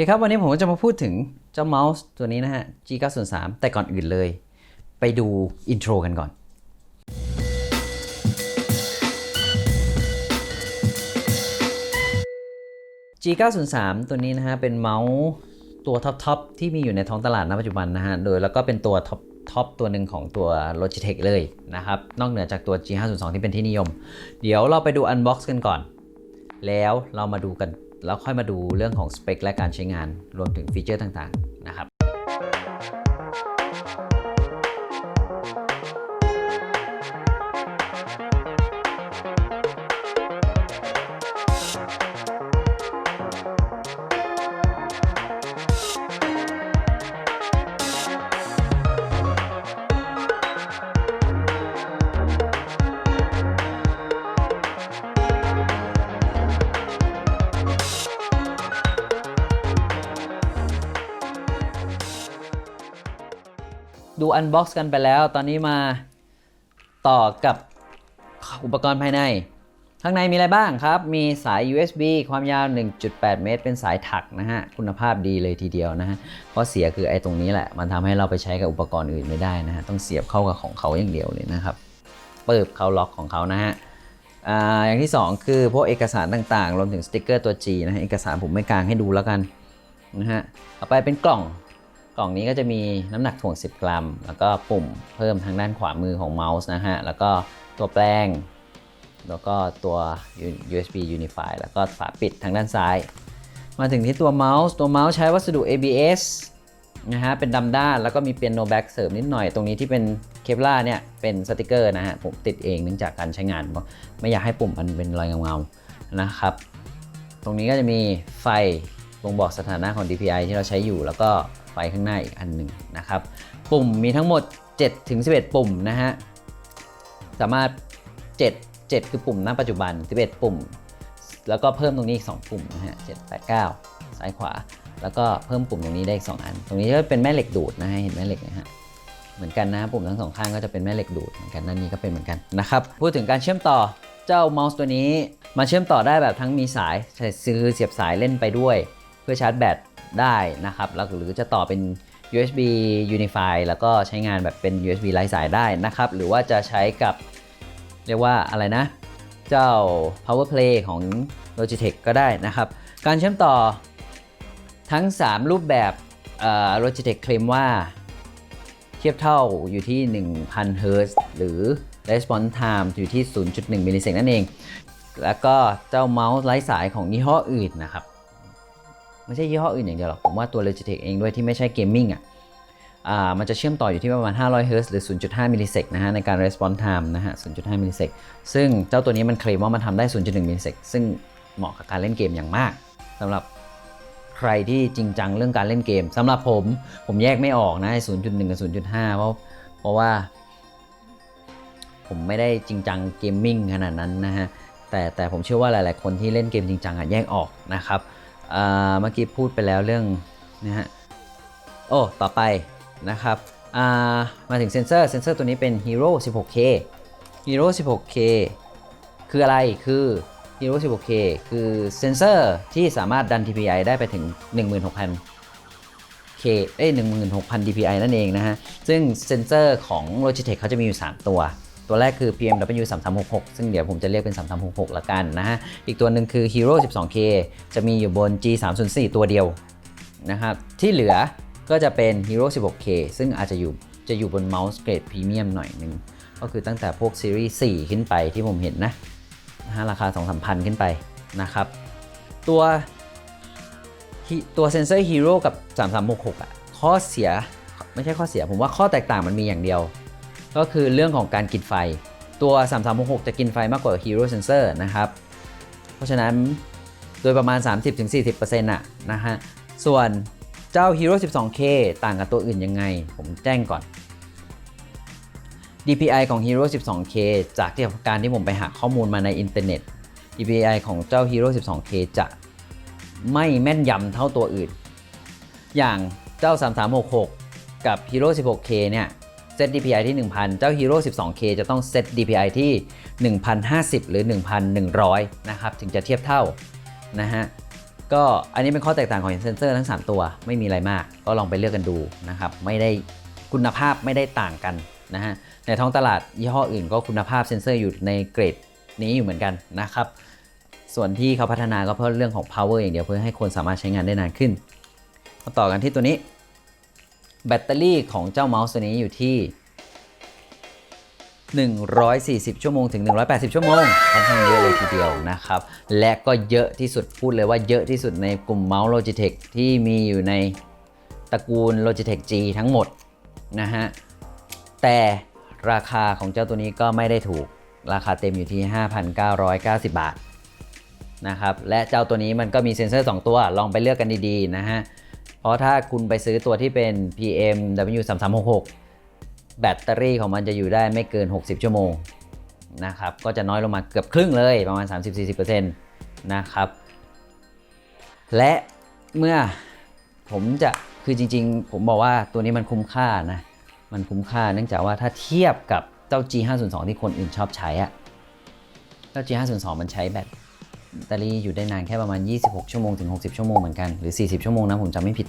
คครับ วันนี้ผมก็จะมาพูดถึงเจ้าเมาส์ตัวนี้นะฮะ G903 แต่ก่อนอื่นเลย ไปดูอินโทรกันก่อน G903 ตัวนี้นะฮะ เป็นเมาส์ตัวท็อปๆที่มีอยู่ในท้องตลาดณปัจจุบันนะฮะ โดยแล้วก็เป็นตัวท็อปท็อปตัวหนึ่งของตัว Logitech เลยนะครับ นอกเหนือจากตัว G502 ที่เป็นที่นิยม เดี๋ยวเราไปดู Unbox กันก่อน แล้วเรามาดูกัน แล้วค่อยมาดูเรื่องของสเปคและการใช้งานรวมถึงฟีเจอร์ต่างๆนะครับ ดูอันบ็อกซ์กันไปแล้ว ตอนนี้มาต่อกับอุปกรณ์ภายใน ข้างในมีอะไรบ้างครับ มีสาย USB ความยาว 1.8 เมตร เป็นสายถักนะฮะ คุณภาพดีเลยทีเดียวนะฮะเพราะเสียคือไอ้ตรงนี้แหละ มันทำให้เราไปใช้กับอุปกรณ์อื่นไม่ได้นะฮะ ต้องเสียบเข้ากับของเขาอย่างเดียวเลยนะครับ เปิบเขาล็อกของเขานะฮะอ่าอย่างที่ 2 คือพวกเอกสารต่างๆ รวมถึงสติกเกอร์ตัว G นะฮะเอกสารผมไม่กลางให้ดูแล้วกันนะฮะต่อไปเป็นกล่อง กล่องนี้ก็จะมีน้ำหนักถ่วง 10 กรัม แล้วก็ปุ่มเพิ่มทางด้านขวามือของเมาส์นะฮะ แล้วก็ตัวแปลง แล้วก็ตัว USB Unify แล้วก็ฝาปิดทางด้านซ้าย มาถึงที่ตัวเมาส์ ตัวเมาส์ใช้วัสดุ ABS นะฮะ เป็นดำด้าน แล้วก็มีเปียโนแบ็กเสริมนิดหน่อย ตรงนี้ที่เป็นเคปลาเนี่ย เป็นสติกเกอร์นะฮะ ผมติดเองเนื่องจากการใช้งาน ไม่อยากให้ปุ่มมันเป็นรอยเงาๆนะครับ ตรงนี้ก็จะมีไฟ บ่งบอกสถานะของ DPI ที่เราใช้อยู่ แล้วก็ไฟข้างหน้าอีกอันหนึ่งนะครับ ปุ่มมีทั้งหมด 7 ถึง 11 ปุ่มนะฮะ สามารถ 7 7 คือปุ่มณปัจจุบัน 11 ปุ่ม แล้วก็เพิ่มตรงนี้อีก 2 ปุ่มนะฮะ7 8 9 ซ้ายขวา แล้วก็เพิ่มปุ่มตรงนี้ได้อีก 2 อัน ตรงนี้ก็เป็นแม่เหล็กดูดนะฮะ เห็นแม่เหล็กนะฮะเหมือนกันนะปุ่มทั้งสองข้างก็จะเป็นแม่เหล็กดูดเหมือนกันด้านนี้ก็เป็นเหมือนกันนะครับพูดถึงการเชื่อมต่อเจ้าเมาส์ตัวนี้มาเชื่อมต่อได้แบบทั้งมีสายซื้อเสียบสายเล่นไปด้วย พื่อชาร์จแบตได้นะครับแล้วหรือจะต่อเป็น USB Unify แล้วก็ใช้งานแบบเป็น USB ไร้สายได้นะครับ หรือว่าจะใช้กับเรียกว่าอะไรนะ เจ้า Power Play ของ Logitech ก็ได้นะครับ การเชื่อมต่อทั้ง 3 รูปแบบ Logitech เคลมว่าเทียบเท่าอยู่ที่ 1,000 Hz หรือ Response Time อยู่ที่ 0.1มิลลิเซกนั่นเอง แล้วก็เจ้าเมาส์ไร้สายของยี่ห้ออื่นนะครับ ไม่ใช่ยี่ห้ออื่นอย่างเดียวหรอกผมว่าตัว Logitech เองด้วยที่ไม่ใช่เกมมิ่งอะอ่ามันจะเชื่อมต่ออยู่ที่ประมาณ 500 Hz หรือ 0.5 มิลลิเซกนะฮะในการ response time นะฮะ 0.5 มิลลิเซกซึ่งเจ้าตัวนี้มันเคลมว่ามันทำได้ 0.1 มิลลิเซกซึ่งเหมาะกับการเล่นเกมอย่างมากสำหรับใครที่จริงจังเรื่องการเล่นเกมสำหรับผมผมแยกไม่ออกนะ 0.1 กับ 0.5 เพราะเพราะว่า ผมไม่ได้จริงจังเกมมิ่งขนาดนั้นนะฮะแต่แต่ผมเชื่อว่าหลาย ๆ คนที่เล่นเกมจริงจังอะแยกออกนะครับ เมื่อกี้พูดไปแล้วเรื่องนะฮะโอ้ต่อไปนะครับมาถึงเซนเซอร์เซนเซอร์ตัวนี้เป็น Hero 16K Hero 16K คืออะไรคือ Hero 16K คือเซนเซอร์ที่สามารถดัน DPI ได้ไปถึง 16,000 K เอ้ย16,000 DPI นั่นเองนะฮะ ซึ่งเซนเซอร์ของ Logitech เขาจะมีอยู่ 3 ตัว ตัวแรกคือ PMW 3366 ซึ่งเดี๋ยวผมจะเรียกเป็น 3366 ละกันนะฮะ อีกตัวหนึ่งคือ Hero 12K จะมีอยู่บน G304 ตัวเดียวนะครับ ที่เหลือก็จะเป็น Hero 16K ซึ่งอาจจะอยู่จะอยู่บนเมาส์เกรดพรีเมียมหน่อยหนึง ก็คือตั้งแต่พวกซีรีส์4ขึ้นไปที่ผมเห็นนะนะฮะราคา 2-3พันขึ้นไปนะครับ ตัวตัวเซนเซอร์ฮีโร่กับ 3366 อะ ข้อเสียไม่ใช่ข้อเสียผมว่าข้อแตกต่างมันมีอย่างเดียว ก็คือเรื่องของการกินไฟ ตัว 3366 จะกินไฟมากกว่า Hero Sensor นะครับ เพราะฉะนั้นโดยประมาณ 30-40%น่ะนะฮะ ส่วนเจ้า Hero 12K ต่างกับตัวอื่นยังไง ผมแจ้งก่อน DPI ของ Hero 12K จากที่การที่ผมไปหาข้อมูลมาในอินเทอร์เน็ต DPI ของเจ้า Hero 12K จะไม่แม่นยำเท่าตัวอื่น อย่างเจ้า 3366 กับ Hero 16K เนี่ย เซต DPI ที่ 1000 เจ้า Hero 12K จะต้องเซต DPI ที่ 1050 หรือ 1100 นะครับ ถึงจะเทียบเท่านะฮะก็อันนี้เป็นข้อแตกต่างของเซนเซอร์ทั้ง 3 ตัวไม่มีอะไรมาก ก็ลองไปเลือกกันดูนะครับ ไม่ได้คุณภาพไม่ได้ต่างกันนะฮะในท้องตลาดยี่ห้ออื่นก็คุณภาพเซนเซอร์อยู่ในเกรดนี้อยู่เหมือนกันนะครับ ส่วนที่เขาพัฒนาก็เพื่อเรื่องของ power อย่างเดียวเพื่อให้คนสามารถใช้งานได้นานขึ้นมาต่อกันที่ตัวนี้ แบตเตอรี่ของเจ้าเมาส์ตัวนี้อยู่ที่140 ชั่วโมงถึง 180 ชั่วโมงค่อนข้างเยอะเลยทีเดียวนะครับ และก็เยอะที่สุดพูดเลยว่าเยอะที่สุดในกลุ่มเมาส์ Logitech ที่มีอยู่ในตระกูล Logitech G ทั้งหมดนะฮะ แต่ราคาของเจ้าตัวนี้ก็ไม่ได้ถูกราคาเต็มอยู่ที่ 5,990 บาทนะครับ และเจ้าตัวนี้มันก็มีเซ็นเซอร์ 2 ตัวลองไปเลือกกันดีๆนะฮะ เพราะถ้าคุณไปซื้อตัวที่เป็น PM W3366 แบตเตอรี่ของมันจะอยู่ได้ไม่เกิน 60 ชั่วโมงนะครับ ก็จะน้อยลงมาเกือบครึ่งเลยประมาณ 30-40%นะครับ และเมื่อผมจะคือจริงๆ ผมบอกว่าตัวนี้มันคุ้มค่านะ มันคุ้มค่าเนื่องจากว่าถ้าเทียบกับเจ้า G502 ที่คนอื่นชอบใช้อะเจ้า G502 มันใช้แบต เตอรี่อยู่ได้นานแค่ประมาณ 26 ชั่วโมงถึง 60 ชั่วโมงเหมือนกัน หรือ 40 ชั่วโมงนะผมจำไม่ผิด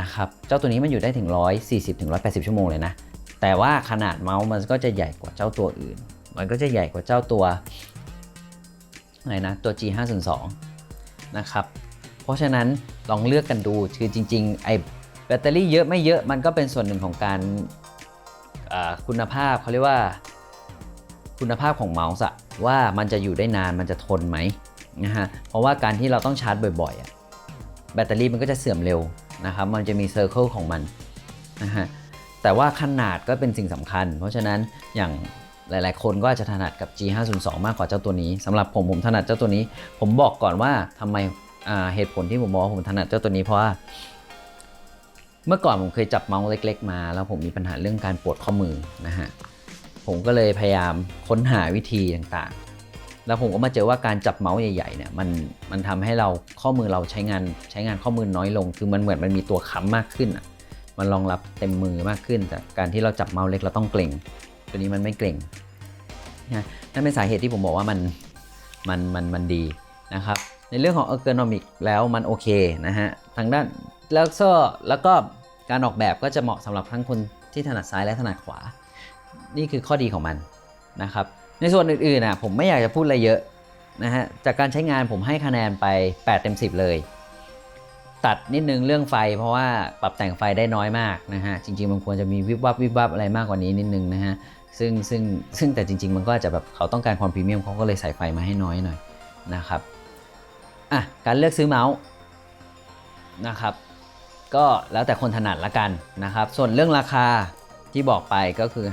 นะครับ เจ้าตัวนี้มันอยู่ได้ถึง 140 ถึง 180 ชั่วโมงเลยนะ แต่ว่าขนาดเมาส์มันก็จะใหญ่กว่าเจ้าตัวอื่น มันก็จะใหญ่กว่าเจ้าตัวอะไรนะ ตัว G502 นะครับ เพราะฉะนั้นลองเลือกกันดู คือจริงๆ ไอแบตเตอรี่เยอะไม่เยอะ มันก็เป็นส่วนหนึ่งของการคุณภาพเขาเรียกว่า คุณภาพของเมาส์อะว่ามันจะอยู่ได้นานมันจะทนไหมนะฮะเพราะว่าการที่เราต้องชาร์จบ่อยๆอะแบตเตอรี่มันก็จะเสื่อมเร็วนะครับมันจะมีเซอร์เคิลของมันนะฮะแต่ว่าขนาดก็เป็นสิ่งสำคัญ เพราะฉะนั้นอย่างหลายๆ คนก็อาจจะถนัดกับ G502 มากกว่าเจ้าตัวนี้สำหรับผมผมถนัดเจ้าตัวนี้ ผมบอกก่อนว่าทำไมเหตุผลที่ผมบอกผมถนัดเจ้าตัวนี้เพราะว่าเมื่อก่อนผมเคยจับเมาส์เล็ก ๆ มา แล้วผมมีปัญหาเรื่องการปวดข้อมือนะฮะ ผมก็เลยพยายามค้นหาวิธีต่างๆ แล้วผมก็มาเจอว่าการจับเมาส์ใหญ่ๆเนี่ยมันมันทำให้เราข้อมือเราใช้งานใช้งานข้อมือน้อยลง คือมันเหมือนมันมีตัวค้ำมากขึ้นอะมันรองรับเต็มมือมากขึ้นจากการที่เราจับเมาส์เล็กเราต้องเกร็งตัวนี้มันไม่เกร็งนะนั่นเป็นสาเหตุที่ผมบอกว่ามันมันมันมันดีนะครับในเรื่องของ ergonomic แล้วมันโอเคนะฮะทางด้านแล้วก็แล้วก็การออกแบบก็จะเหมาะสำหรับทั้งคนที่ถนัดซ้ายและถนัดขวา นี่คือข้อดีของมันนะครับ ในส่วนอื่นๆนะผมไม่อยากจะพูดอะไรเยอะนะฮะ จากการใช้งานผมให้คะแนนไป 8 เต็ม 10 เลย ตัดนิดนึงเรื่องไฟ เพราะว่าปรับแต่งไฟได้น้อยมากนะฮะ จริง ๆ มันควรจะมีวิบวับวิบวับอะไรมากกว่านี้นิดนึงนะฮะ ซึ่งซึ่งซึ่งแต่จริง ๆ มันก็จะแบบเขาต้องการความพรีเมียมเขาก็เลยใส่ไฟมาให้น้อยหน่อยนะครับ อะ การเลือกซื้อเมาส์นะครับ ก็แล้วแต่คนถนัดละกันนะครับ ส่วนเรื่องราคา ที่บอกไปก็คือ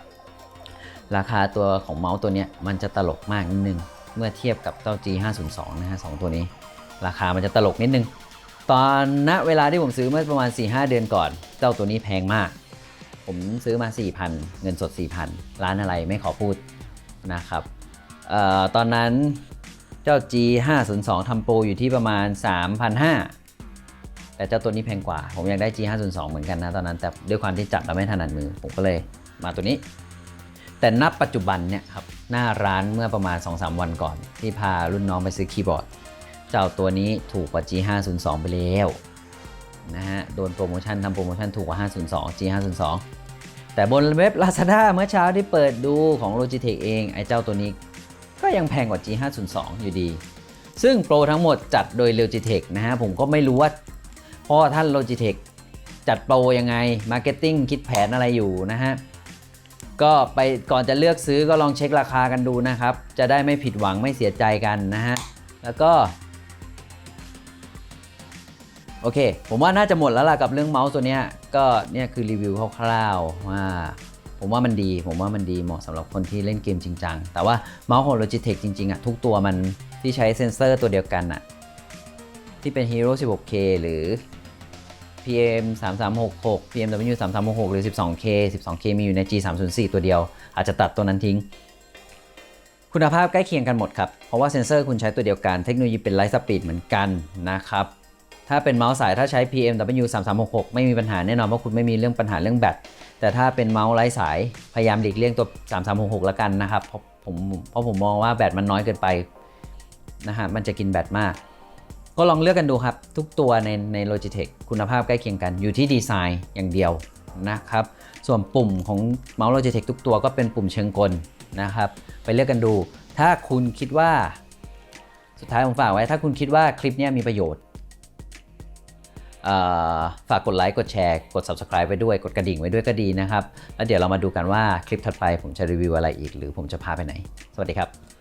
5990 ราคาตัวของเมาส์ตัวนี้มันจะตลกมากนิดนึง เมื่อเทียบกับเจ้า G502 นะฮะสองตัวนี้ ราคามันจะตลกนิดนึง ตอนณเวลาที่ผมซื้อเมื่อประมาณ 4-5 เดือนก่อน เจ้าตัวนี้แพงมาก ผมซื้อมา 4,000 เงินสด 4,000 ร้านอะไรไม่ขอพูดนะครับออตอนนั้นเจ้า G502 ทำโปรอยู่ที่ประมาณ 3,500 แต่เจ้าตัวนี้แพงกว่า ผมอยากได้ G502 เหมือนกันนะตอนนั้น แต่ด้วยความที่จับแล้วไม่ถนัดมือ ผมก็เลยมาตัวนี้ แต่นับปัจจุบันเนี่ยครับ หน้าร้านเมื่อประมาณ 2-3 วันก่อน ที่พารุ่นน้องไปซื้อคีย์บอร์ด เจ้าตัวนี้ถูกกว่า G502 ไปแล้วนะฮะ โดนโปรโมชั่นทำโปรโมชั่นถูกกว่า 502 G502 แต่บนเว็บ Lazada เมื่อเช้าที่เปิดดูของ Logitech เองไอ้เจ้าตัวนี้ก็ยังแพงกว่า G502 อยู่ดี ซึ่งโปรทั้งหมดจัดโดย Logitech นะฮะ ผมก็ไม่รู้ว่า พราะว่าท่าน Logitech จัดโปรยังไง Marketing คิดแผนอะไรอยู่นะฮะ ก็ไปก่อนจะเลือกซื้อก็ลองเช็คราคากันดูนะครับ จะได้ไม่ผิดหวังไม่เสียใจกันนะฮะ แล้วก็ โอเค ผมว่าน่าจะหมดแล้วล่ะกับเรื่องเมาส์ตัวเนี้ย ก็เนี่ยคือรีวิวคร่าวๆว่าผมว่ามันดี ผมว่ามันดีเหมาะสำหรับคนที่เล่นเกมจริงจัง แต่ว่าเมาส์ของ Logitech จริงๆอะทุกตัวมันที่ใช้เซ็นเซอร์ตัวเดียวกันอะ ที่เป็น Hero 16K หรือ PM 3366 PMW 3366 หรือ 12K 12K มีอยู่ใน G 304ตัวเดียว อาจจะตัดตัวนั้นทิ้ง คุณภาพใกล้เคียงกันหมดครับ เพราะว่าเซ็นเซอร์คุณใช้ตัวเดียวกัน เทคโนโลยีเป็นไลท์สปีดเหมือนกันนะครับ ถ้าเป็นเมาส์สายถ้าใช้ PMW 3366 ไม่มีปัญหาแน่นอนว่าคุณไม่มีเรื่องปัญหาเรื่องแบต แต่ถ้าเป็นเมาส์ไร้สายพยายามหลีกเลี่ยงตัว 3366 แล้วกันนะครับ เพราะผมเพราะผมมองว่าแบตมันน้อยเกินไปนะฮะ มันจะกินแบตมาก ก็ลองเลือกกันดูครับ ทุกตัวในใน Logitech คุณภาพใกล้เคียงกันอยู่ที่ดีไซน์อย่างเดียวนะครับ ส่วนปุ่มของเมาส์ Logitech ทุกตัวก็เป็นปุ่มเชิงกลนะครับ ไปเลือกกันดู ถ้าคุณคิดว่า สุดท้ายผมฝากไว้ ถ้าคุณคิดว่าคลิปนี้มีประโยชน์ฝากกดไลค์กดแชร์กด Subscribe ไว้ด้วย กดกระดิ่งไว้ด้วยก็ดีนะครับ แล้วเดี๋ยวเรามาดูกันว่าคลิปถัดไปผมจะรีวิวอะไรอีก หรือผมจะพาไปไหน สวัสดีครับ